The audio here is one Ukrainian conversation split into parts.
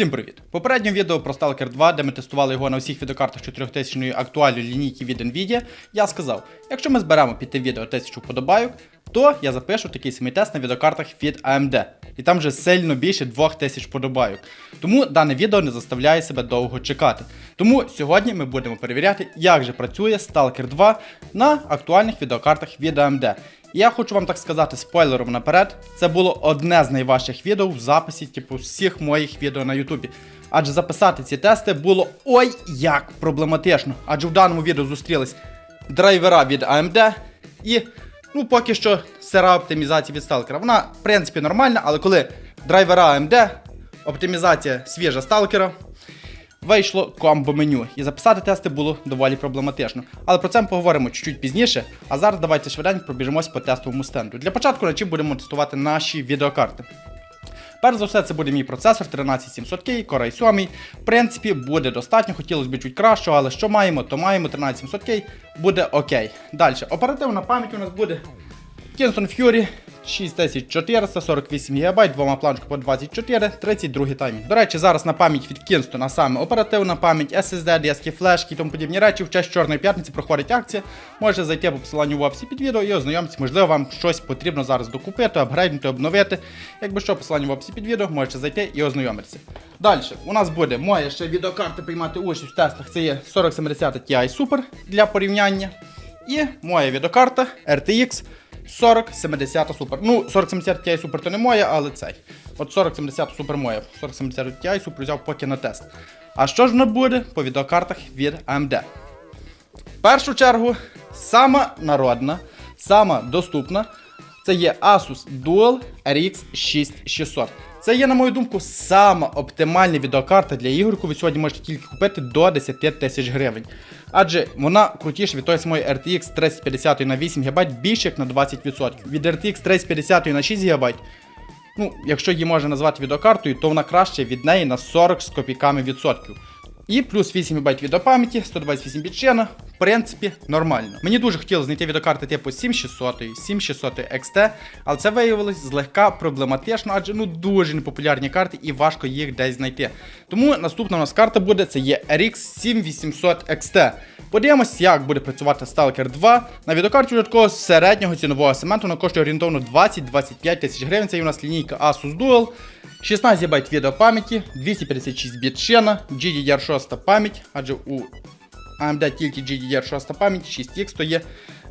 Всім привіт! Попереднє відео про Stalker 2, де ми тестували його на всіх відеокартах 4000 актуальної лінійки від Nvidia, я сказав, якщо ми зберемо під те відео 1000 вподобайок, то я запишу такий самий тест на відеокартах від AMD. І там вже сильно більше 2000 вподобайок. Тому дане відео не заставляє себе довго чекати. Тому сьогодні ми будемо перевіряти, як же працює Stalker 2 на актуальних відеокартах від AMD. Я хочу вам так сказати спойлером наперед, це було одне з найважчих відео в записі, типу, всіх моїх відео на Ютубі. Адже записати ці тести було ой як проблематично. Адже в даному відео зустрілись драйвера від AMD і, ну, поки що, сира оптимізація від Stalker. Вона, в принципі, нормальна, але коли драйвера AMD, оптимізація свіжа Stalker, вийшло комбо меню, і записати тести було доволі проблематично. Але про це ми поговоримо чуть-чуть пізніше. А зараз давайте швиденько пробіжимось по тестовому стенду. Для початку на чим будемо тестувати наші відеокарти. Перш за все, це буде мій процесор 13700K, Core i 7. В принципі, буде достатньо, хотілося б чуть кращого, але що маємо, то маємо 13700K, буде окей. Далі, оперативна пам'ять у нас буде Kingston Fury 6448 ГБ, двома планшками по 24, 32 таймінг. До речі, зараз на пам'ять від Kingston, а саме оперативна пам'ять, SSD, диски, флешки і тому подібні речі. В час Чорної п'ятниці проходить акція. Можете зайти по посиланню в описі під відео і ознайомитися. Можливо, вам щось потрібно зараз докупити, апгрейднути, обновити. Якби що, посилання в описі під відео, можете зайти і ознайомитися. Далі, у нас буде моя ще відеокарта приймати участь в тестах. Це є 4070 Ti Super для порівняння. І моя відеокарта RTX 4070 Super. Ну, 4070 Ti Super то не моя, але цей. От 4070 Super моя. 4070 Ti Super взяв поки на тест. А що ж воно буде по відеокартах від AMD? В першу чергу, сама народна, сама доступна. Це є Asus Dual RX 6600. Це є, на мою думку, сама оптимальна відеокарта для ігор, яку ви сьогодні можете тільки купити до 10 тисяч гривень. Адже вона крутіша від тої самої RTX 3050 на 8 ГБ більше як на 20%. Від RTX 3050 на 6 ГБ ну, якщо її можна назвати відеокартою, то вона краще від неї на 40 з копійками відсотків. І плюс 8 МБ відеопам'яті, 128 біт шина, в принципі, нормально. Мені дуже хотілося знайти відеокарти типу 7600, 7600 XT, але це виявилось злегка проблематично, адже ну дуже непопулярні карти і важко їх десь знайти. Тому наступна у нас карта буде це є RX 7800 XT. Подивимось, як буде працювати Stalker 2 на відеокарті вже такого середнього цінового сегменту, вона коштує орієнтовно 20-25 тисяч гривень. Це є у нас лінійка Asus Dual. 16 ГБ відеопам'яті, 256 біт шина, GDDR6 пам'ять, адже у AMD тільки GDDR6 пам'ять, 6X то є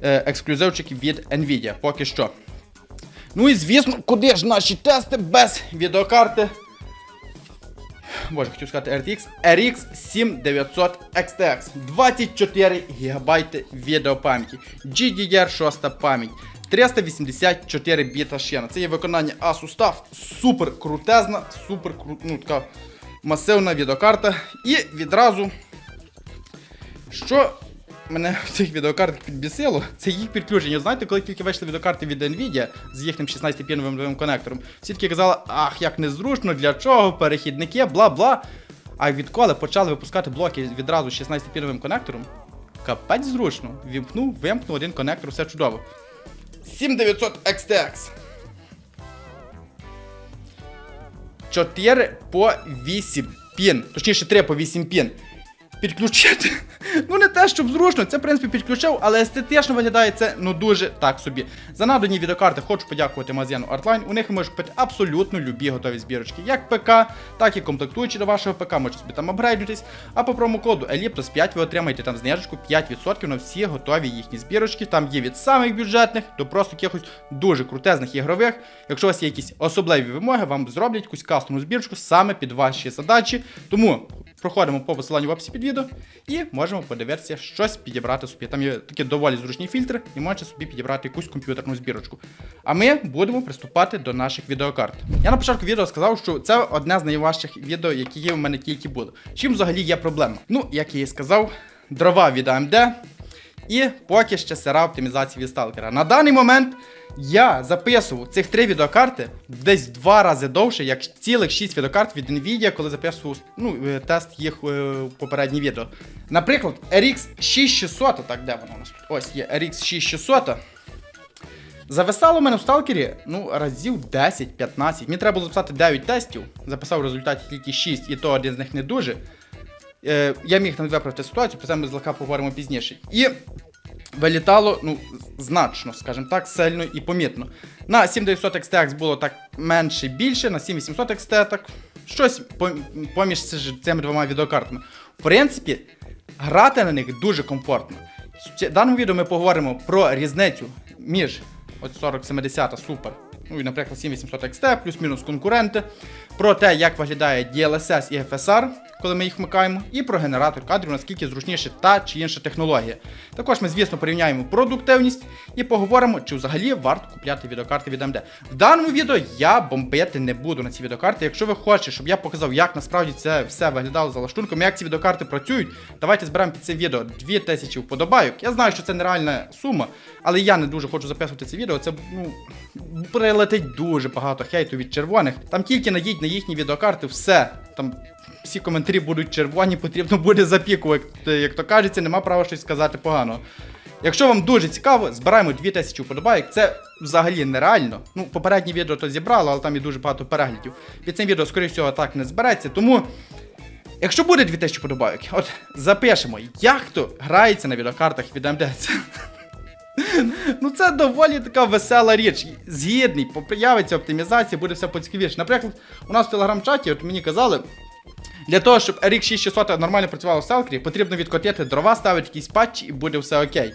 е, ексклюзивчики від Nvidia поки що. Ну і звісно, куди ж наші тести без відеокарти? Боже, хотів сказати RTX RX 7900 XTX 24 ГБ відеопам'яті, GDDR6 пам'ять. 384 біта шина. Це є виконання TUF. Супер крутезна, супер ну, така масивна відеокарта. І відразу, що мене в цих відеокартах підбісило, це їх підключення. Знаєте, коли тільки вийшли відеокарти від Nvidia з їхнім 16-піновим конектором, всі таки казали, ах, як незручно, для чого, перехідники, бла-бла. А відколи почали випускати блоки відразу з 16-піновим конектором, капець зручно. Вімкнув, вимкнув один конектор, все чудово. 7900 XTX. 4 по 8 пін. Точніше, 3 по 8 пін. Підключити. Ну, не те, щоб зручно, це, в принципі, підключив, але естетично виглядає це ну дуже так собі. За надані відеокарти хочу подякувати магазину Artline. У них ви купити абсолютно любі готові збірочки, як ПК, так і комплектуючі до вашого ПК, можете собі там апгрейдитись. А по промокоду Elliptos 5 ви отримаєте там знижечку 5% на всі готові їхні збірочки. Там є від самих бюджетних до просто якихось дуже крутезних ігрових. Якщо у вас є якісь особливі вимоги, вам зроблять якусь кастомну збірочку саме під ваші задачі. Тому проходимо по посиланню в описі під відео і можемо подивитися щось підібрати собі. Там є такі доволі зручні фільтри, і можете собі підібрати якусь комп'ютерну збірочку. А ми будемо приступати до наших відеокарт. Я на початку відео сказав, що це одне з найважчих відео, які є в мене тільки були. Чим взагалі є проблема? Ну, як я і сказав, дрова від AMD. І поки ще сира оптимізації від сталкера. На даний момент я записував цих три відеокарти десь два рази довше, як цілих 6 відеокарт від Nvidia, коли записував ну, е, тест їх е, в попереднє відео. Наприклад, RX 6600, так де вона у нас? Ось є RX 6600. Зависало в мене в сталкері ну, разів 10-15. Мені треба було записати 9 тестів. Записав в результаті тільки 6, і то один з них не дуже. Е, я міг там виправити ситуацію, про це ми злегка поговоримо пізніше. І вилітало ну, значно, скажімо так, сильно і помітно. На 7900 XTX було так менше більше, на 7800 XT так щось поміж цими двома відеокартами. В принципі, грати на них дуже комфортно. В даному відео ми поговоримо про різницю між от 4070 супер. Ну і, наприклад, 7800 XT, плюс-мінус конкуренти, про те, як виглядає DLSS і FSR, коли ми їх вмикаємо, і про генератор кадрів, наскільки зручніше та чи інша технологія. Також ми, звісно, порівняємо продуктивність і поговоримо, чи взагалі варто купляти відеокарти від AMD. В даному відео я бомбити не буду на ці відеокарти. Якщо ви хочете, щоб я показав, як насправді це все виглядало за лаштунком, як ці відеокарти працюють, давайте зберемо під цим відео 2000 вподобайок. Я знаю, що це нереальна сума, але я не дуже хочу записувати це відео. Це ну прилетить дуже багато хейту від червоних. Там тільки наїдь на їхні відеокарти, все там. Всі коментарі будуть червоні, потрібно буде запікувати. Як то кажеться, нема права щось сказати поганого. Якщо вам дуже цікаво, збираємо 2000 вподобайок. Це взагалі нереально. Ну, попереднє відео то зібрало, але там є дуже багато переглядів. Під цим відео, скоріше всього, так не збереться. Тому, якщо буде 2000 вподобайок, от запишемо, як то грається на відеокартах від AMD. Ну це доволі така весела річ. Згідний, появиться оптимізація, буде все поцікавіше. Наприклад, у нас в телеграм-чаті, от мені казали, для того, щоб RX 6600 нормально працювало в селкері, потрібно відкотити дрова, ставити якийсь патч і буде все окей.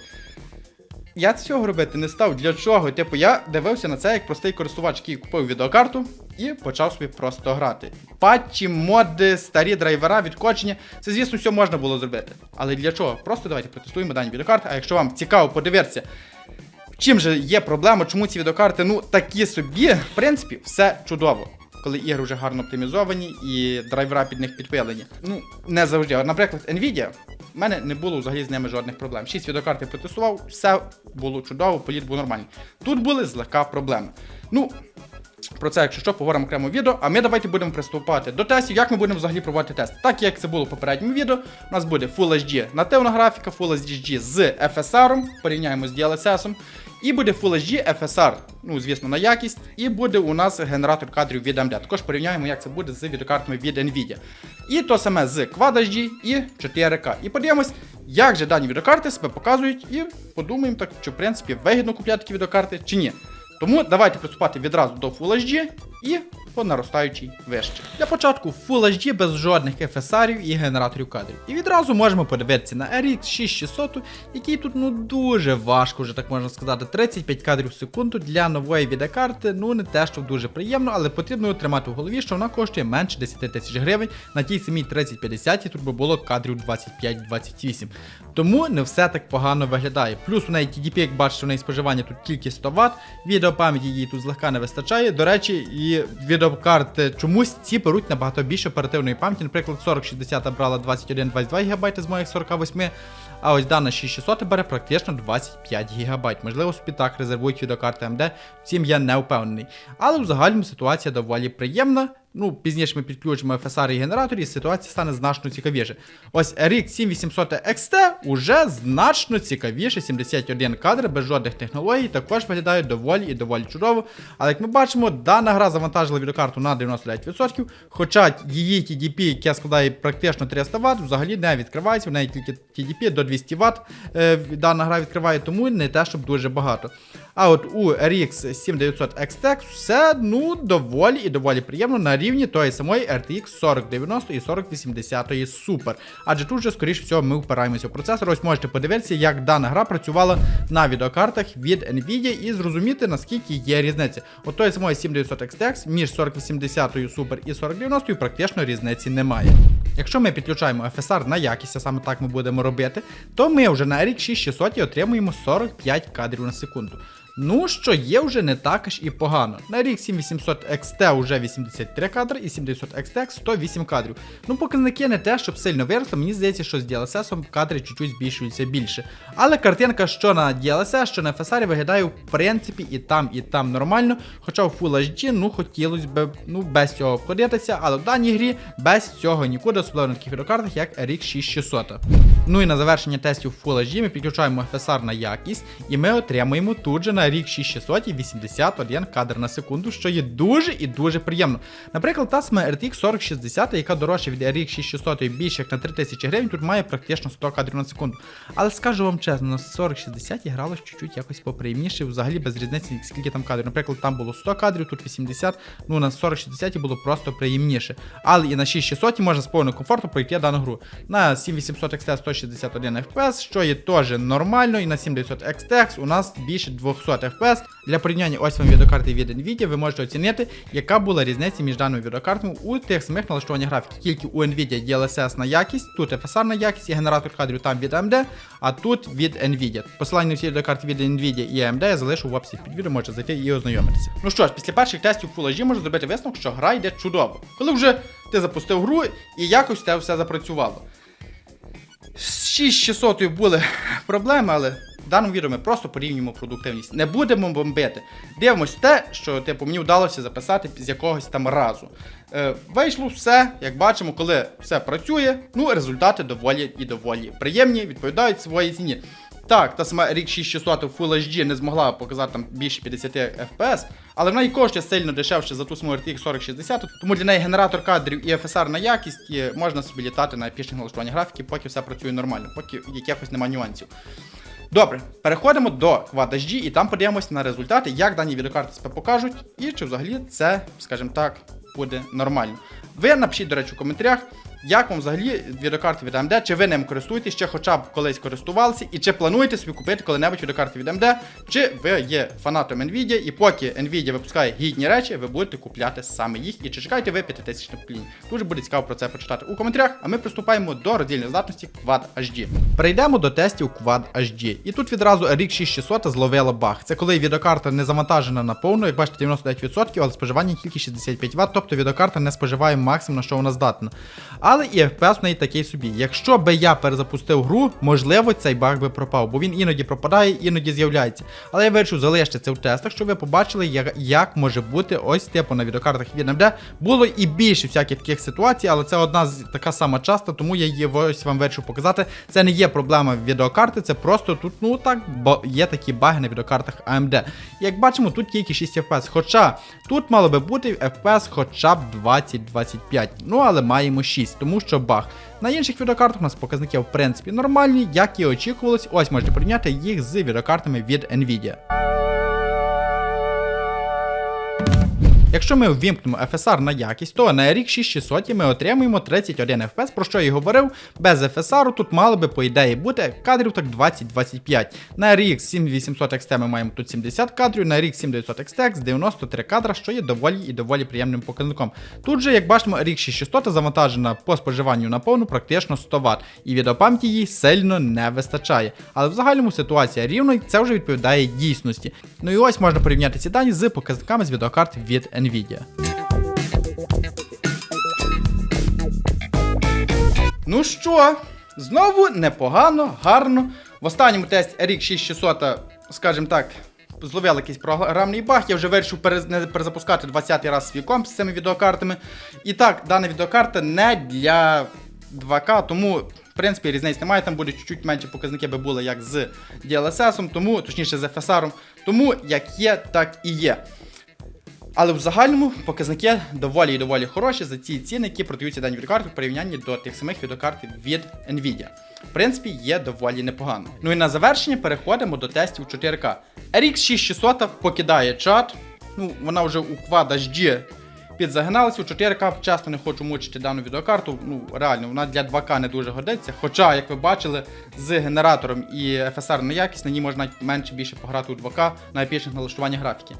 Я цього робити не став. Для чого? Типу, я дивився на це як простий користувач, який купив відеокарту і почав собі просто грати. Патчі, моди, старі драйвера, відкочення. Це, звісно, все можна було зробити. Але для чого? Просто давайте протестуємо дані відеокарти. А якщо вам цікаво подивитися, чим же є проблема, чому ці відеокарти, ну такі собі, в принципі, все чудово. Коли ігри вже гарно оптимізовані і драйвера під них підпилені. Ну, не завжди. Наприклад, Nvidia, в мене не було взагалі з ними жодних проблем. Шість відеокарт я протестував, все було чудово, політ був нормальний. Тут були злегка проблеми. Ну, про це, якщо що, поговоримо окремо відео. А ми давайте будемо приступати до тестів, як ми будемо взагалі проводити тест. Так як це було в попередньому відео, у нас буде Full HD нативна графіка, Full HD з FSR, порівняємо з DLSS. І буде Full HD FSR, ну, звісно, на якість, і буде у нас генератор кадрів від AMD. Також порівняємо, як це буде з відеокартами від Nvidia. І то саме з Quad HD і 4K. І подивимось, як же дані відеокарти себе показують, і подумаємо, так, чи в принципі вигідно купляти такі відеокарти, чи ні. Тому давайте приступати відразу до Full HD і по наростаючій вище. Для початку Full HD без жодних FSR і генераторів кадрів. І відразу можемо подивитися на RX 6600, який тут ну дуже важко, вже так можна сказати, 35 кадрів в секунду для нової відеокарти, ну не те, що дуже приємно, але потрібно тримати в голові, що вона коштує менше 10 тисяч гривень. На тій самій 3050 тут би було кадрів 25-28. Тому не все так погано виглядає. Плюс у неї TDP, як бачите, у неї споживання тут тільки 100 Вт, відеопам'яті її тут злегка не вистачає. До речі, і відеокарти чомусь ці беруть набагато більше оперативної пам'яті. Наприклад, 4060 брала 21-22 ГБ з моїх 48. А ось дана 6600 бере практично 25 ГБ. Можливо, собі так резервують відеокарти AMD, втім я не впевнений. Але в загальному ситуація доволі приємна. Ну, пізніше ми підключимо FSR і генератор, і ситуація стане значно цікавіше. Ось RX 7800 XT уже значно цікавіше, 71 кадр без жодних технологій, також виглядає доволі і доволі чудово. Але як ми бачимо, дана гра завантажила відеокарту на 99%, хоча її TDP, яке складає практично 300 Вт, взагалі не відкривається, в неї тільки TDP до 200 Вт е, дана гра відкриває, тому не те, щоб дуже багато. А от у RX 7900 XT все ну доволі і доволі приємно на рівні тої самої RTX 4090 і 4080 Super. Адже тут же, скоріше всього, ми впираємося в процесор. Ось можете подивитися, як дана гра працювала на відеокартах від Nvidia і зрозуміти, наскільки є різниця. От тої самої 7900 XTX між 4080 Super і 4090 практично різниці немає. Якщо ми підключаємо FSR на якість, а саме так ми будемо робити, то ми вже на RX 6600 отримуємо 45 кадрів на секунду. Ну, що є вже не так аж і погано. На RX 7800 XT вже 83 кадри і 7900 XT 108 кадрів. Ну, показники не те, щоб сильно виросли, мені здається, що з DLSS кадри чуть-чуть збільшуються більше. Але картинка, що на DLSS, що на FSR виглядає в принципі і там, і там нормально. Хоча в Full HD, ну хотілося б ну, без цього обходитися, але в даній грі без цього нікуди, особливо на таких відеокартах, як RX 6600. Ну і на завершення тестів Full HD ми підключаємо FSR на якість, і ми отримуємо тут же на RX 6600 81 кадр на секунду, що є дуже і дуже приємно. Наприклад, та сама RTX 4060, яка дорожча від RX 6600 більше як на 3000 гривень, тут має практично 100 кадрів на секунду. Але скажу вам чесно, на 4060 гралось чуть-чуть якось поприємніше, взагалі без різниці, скільки там кадрів. Наприклад, там було 100 кадрів, тут 80, ну на 4060 було просто приємніше. Але і на 6600 можна з повним комфортом пройти дану гру. На 7800 XT 161 FPS, що є теж нормально, і на 7900 XTX у нас більше 200 FPS. Для порівняння ось вам відеокарти від Nvidia, ви можете оцінити, яка була різниця між даними відеокартами у тих самих налаштуваннях графіки. Тільки у Nvidia DLSS на якість, тут FSR на якість і генератор кадрів там від AMD, а тут від Nvidia. Посилання на всі відеокарти від Nvidia і AMD я залишу в описі під відео, можете зайти і ознайомитися. Ну що ж, після перших тестів Full HD можна зробити висновок, що гра йде чудово. Коли вже ти запустив гру і якось те все запрацювало. З 6600 були проблеми, але в даному відео ми просто порівнюємо продуктивність. Не будемо бомбити. Дивимось те, що типу, мені вдалося записати з якогось там разу. Е, вийшло все, як бачимо, коли все працює, ну результати доволі і доволі приємні, відповідають своїй ціні. Так, та сама RX 6600 Full HD не змогла показати там більше 50 FPS, але вона і коштує сильно дешевше за ту саму RTX 4060, тому для неї генератор кадрів і FSR на якість і можна собі літати на епічних налаштуваннях графіки, поки все працює нормально, поки якихось немає нюансів. Добре, переходимо до QuadHD і там подивимося на результати, як дані відеокарти себе покажуть, і чи взагалі це, скажімо так, буде нормально. Ви напишіть, до речі, у коментарях, як вам взагалі відеокарти від AMD, чи ви ним користуєтесь, чи хоча б колись користувалися, і чи плануєте собі купити коли-небудь відеокарти від AMD, чи ви є фанатом Nvidia, і поки Nvidia випускає гідні речі, ви будете купляти саме їх, і чи чекаєте ви 5000 покоління. Дуже буде цікаво про це почитати у коментарях, а ми приступаємо до роздільної здатності Quad HD. Перейдемо до тестів Quad HD. І тут відразу RX 6600 зловила баг. Це коли відеокарта не завантажена на повну, як бачите, 99%, але споживання тільки 65 Вт, тобто відеокарта не споживає максимум, на що вона здатна. Але і FPS в неї такий собі. Якщо би я перезапустив гру, можливо, цей баг би пропав, бо він іноді пропадає, іноді з'являється. Але я вирішив залишити це в тестах, щоб ви побачили, як, як може бути ось типу на відеокартах від AMD. Було і більше всяких таких ситуацій, але це одна з така сама часта, тому я її ось вам вирішив показати. Це не є проблема відеокарти, це просто тут, ну так, бо є такі баги на відеокартах AMD. Як бачимо, тут тільки 6 FPS. Хоча тут мало би бути FPS хоча б 20-25. Ну але маємо 6, тому що баг. На інших відеокартах у нас показники в принципі нормальні, як і очікувалось. Ось можете порівняти їх з відеокартами від Nvidia. Якщо ми ввімкнемо FSR на якість, то на RX 6600 ми отримуємо 31 FPS, про що я і говорив, без FSR тут мало би по ідеї бути кадрів так 20-25. На RX 7800 XT ми маємо тут 70 кадрів, на RX 7900 XTX 93 кадра, що є доволі і доволі приємним показником. Тут же, як бачимо, RX 6600 завантажена по споживанню на повну практично 100 Вт, і відеопам'яті їй сильно не вистачає. Але в загальному ситуація рівна, і це вже відповідає дійсності. Ну і ось можна порівняти ці дані з показниками з відеокарт від Nvidia. Ну що, знову непогано, гарно. В останньому тесті RX 6600, скажімо так, зловив якийсь програмний баг. Я вже вирішив не перезапускати 20-й раз свій комп з цими відеокартами. І так, дана відеокарта не для 2К, тому. В принципі, різниці немає, там буде чуть-чуть менше показники би були як з DLSS, тому, точніше з FSR, тому як є, так і є. Але в загальному показники доволі і доволі хороші за ці ціни, які продаються дані відеокарти в порівнянні до тих самих відеокарт від Nvidia. В принципі, є доволі непогано. Ну і на завершення переходимо до тестів 4К. RX 6600 покидає чат. Ну, вона вже у Quad HD підзагиналася. У 4К часто не хочу мучити дану відеокарту. Ну, реально, вона для 2К не дуже годиться. Хоча, як ви бачили, з генератором і FSR на якість на ній можна менше більше пограти у 2К на епічних налаштуваннях графіки.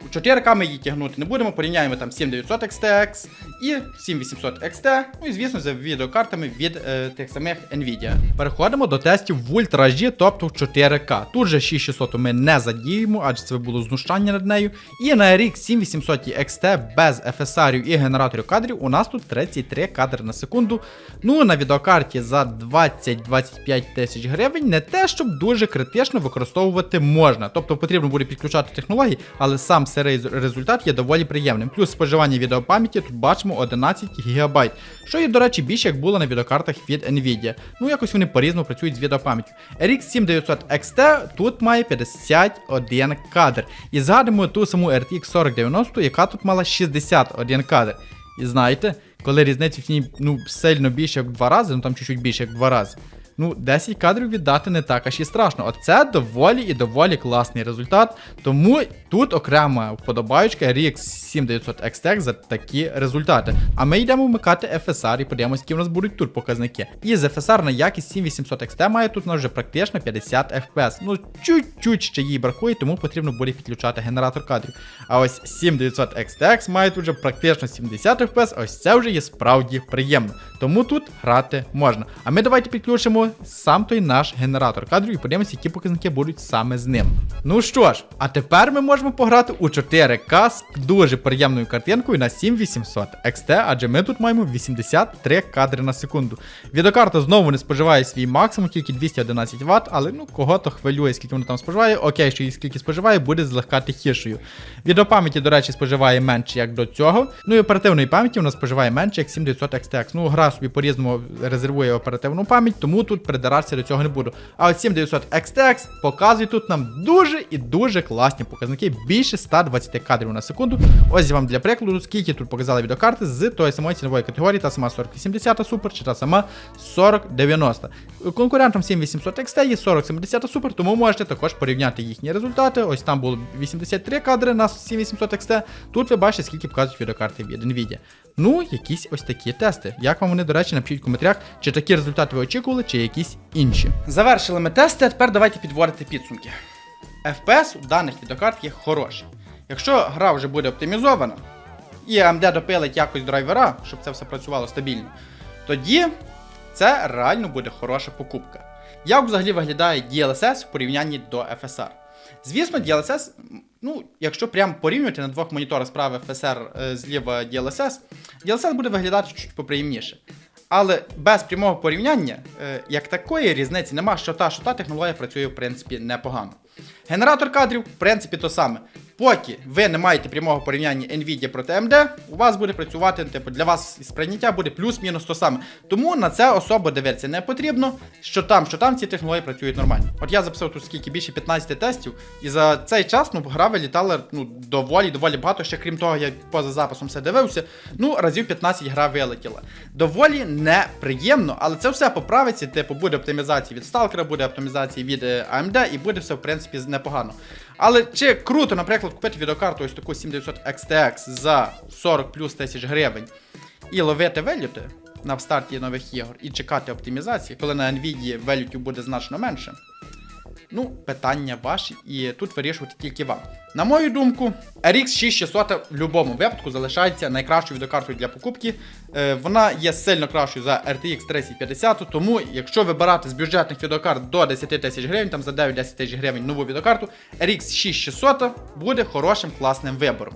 У 4К ми її тягнути не будемо, порівняємо там 7900 XTX і 7800 XT, ну і звісно за відеокартами від е, тих самих Nvidia. Переходимо до тестів в Ultra HD, тобто в 4К. Тут же 6600 ми не задіємо, адже це було знущання над нею. І на RX 7800 XT без FSR і генераторів кадрів у нас тут 33 кадри на секунду. Ну на відеокарті за 20-25 тисяч гривень не те, щоб дуже критично використовувати можна. Тобто потрібно буде підключати технології, але сам сирий результат є доволі приємним. Плюс споживання відеопам'яті тут бачимо 11 ГБ, що є, до речі, більше як було на відеокартах від Nvidia. Ну якось вони по-різному працюють з відеопам'яттю. RX 7900 XT тут має 51 кадр. І згадуємо ту саму RTX 4090, яка тут мала 61 кадр. І знаєте, коли різниця в ціні ну, сильно більше як в два рази, ну там чуть-чуть більше як в два рази. Ну, 10 кадрів віддати не так аж і страшно. Оце доволі і доволі класний результат. Тому тут окрема вподобаючка RX 7900 XT за такі результати. А ми йдемо вмикати FSR і подивимося, які в нас будуть тут показники. І з FSR на якість 7800 XT має тут у нас вже практично 50 FPS. Ну, чуть-чуть ще їй бракує, тому потрібно буде підключати генератор кадрів. А ось 7900 XTX має тут вже практично 70 FPS, ось це вже є справді приємно. Тому тут грати можна. А ми давайте підключимо сам той наш генератор кадрів і подивимося, які показники будуть саме з ним. Ну що ж, а тепер ми можемо пограти у 4К з дуже приємною картинкою на 7800 XT, адже ми тут маємо 83 кадри на секунду. Відеокарта знову не споживає свій максимум, тільки 211 Вт, але ну кого-то хвилює, скільки вона там споживає. Окей, що її скільки споживає, буде злегка тихішою. Відеопам'яті, до речі, споживає менше, як до цього. Ну і оперативної пам'яті вона споживає менше, як 7900 XTX. Ну, гра собі по-різному резервує оперативну пам'ять, тому тут придиратися до цього не буду. А от 7900 XTX показує тут нам дуже і дуже класні показники, більше 120 кадрів на секунду. Ось вам для прикладу, скільки тут показали відеокарти з тої самої цінової категорії, та сама 4080 Super чи та сама 4090. Конкурентом 7800 XT є 4070 Super, тому можете також порівняти їхні результати. Ось там було 83 кадри на 7800 XT. Тут ви бачите, скільки показують відеокарти від Nvidia. Ну, якісь ось такі тести. Як вам вони, до речі, напишіть в коментарях, чи такі результати ви очікували, чи якісь інші. Завершили ми тести, а тепер давайте підводити підсумки. FPS у даних відеокарт є хороший. Якщо гра вже буде оптимізована, і AMD допилить якось драйвера, щоб це все працювало стабільно, тоді це реально буде хороша покупка. Як взагалі виглядає DLSS в порівнянні до FSR? Звісно, DLSS, ну, якщо прям порівнювати на двох моніторах справи FSR е, зліва DLSS, DLSS буде виглядати чуть поприємніше. Але без прямого порівняння, е, як такої різниці нема, що та, що та технологія працює в принципі непогано. Генератор кадрів, в принципі, то саме. Поки ви не маєте прямого порівняння Nvidia проти AMD, у вас буде працювати, типу, для вас сприйняття буде плюс-мінус то саме. Тому на це особо дивитися не потрібно, що там, що там ці технології працюють нормально. От я записав тут скільки більше 15 тестів, і за цей час ну, гра вилітала ну, доволі доволі багато. Ще крім того, я поза записом все дивився. Ну, разів 15 гра вилетіла. Доволі неприємно, але це все поправиться. Типу, буде оптимізація від Stalker, буде оптимізація від е, AMD, і буде все в принципі непогано. Але чи круто, наприклад, купити відеокарту ось таку 7900 XTX за 40 плюс тисяч гривень і ловити велюти на старті нових ігор і чекати оптимізації, коли на Nvidia велютів буде значно менше? Ну, питання ваші, і тут вирішувати тільки вам. На мою думку, RX 6600 в будь-якому випадку залишається найкращою відеокартою для покупки. Е, вона є сильно кращою за RTX 3050, тому якщо вибирати з бюджетних відеокарт до 10 тисяч гривень, там за 9-10 тисяч гривень нову відеокарту, RX 6600 буде хорошим класним вибором.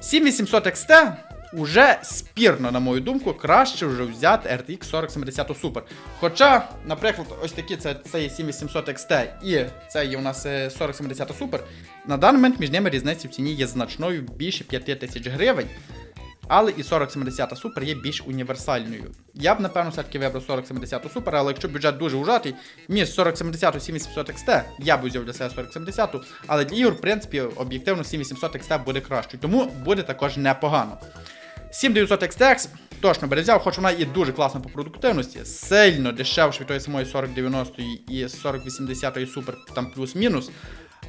7800 XT уже спірно, на мою думку, краще вже взяти RTX 4070 Super. Хоча, наприклад, ось такі це, це є 7800 XT і це є у нас е, 4070 Super. На даний момент між ними різниця в ціні є значною більше 5000 гривень. Але і 4070 Super є більш універсальною. Я б, напевно, все-таки вибрав 4070 Super, але якщо бюджет дуже ужатий, між 4070 і 7800 XT, я б взяв для себе 4070, але для ігор, в принципі, об'єктивно 7800 XT буде кращою, тому буде також непогано. 7900 XTX точно би взяв, хоч вона і дуже класна по продуктивності, сильно дешевше від тої самої 4090 і 4080 Super, там плюс-мінус.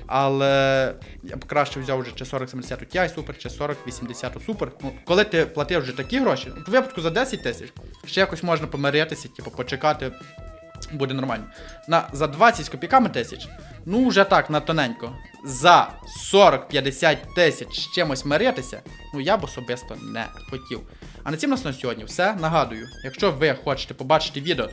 Але я б краще взяв вже чи 4070 Ti Super, чи 4080 Super. Ну, коли ти платив вже такі гроші, ну, в випадку за 10 тисяч, ще якось можна помиритися, типу, почекати, буде нормально. На, за 20 з копійками тисяч, ну вже так, на тоненько. За 40-50 тисяч з чимось миритися, ну я б особисто не хотів. А на цім нас на сьогодні все. Нагадую, якщо ви хочете побачити відео,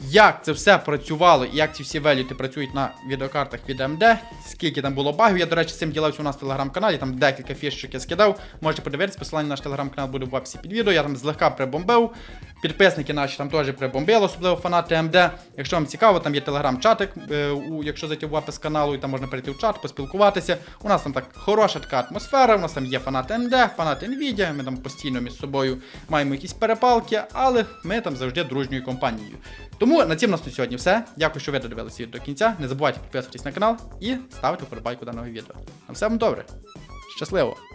як це все працювало і як ці всі велюти працюють на відеокартах від AMD, скільки там було багів. Я, до речі, цим ділився у нас в телеграм-каналі, там декілька фішок я скидав. Можете подивитися, посилання на наш телеграм-канал буде в описі під відео. Я там злегка прибомбив. Підписники наші там теж прибомбили, особливо фанати МД. Якщо вам цікаво, там є телеграм-чатик, е, якщо зайти в опис каналу, і там можна перейти в чат, поспілкуватися. У нас там так хороша така атмосфера, у нас там є фанати МД, фанати Nvidia, ми там постійно між собою маємо якісь перепалки, але ми там завжди дружньою компанією. Тому на цьому нас тут сьогодні все. Дякую, що ви додивилися до кінця. Не забувайте підписуватись на канал і ставити вподобайку даного відео. На все вам добре. Щасливо!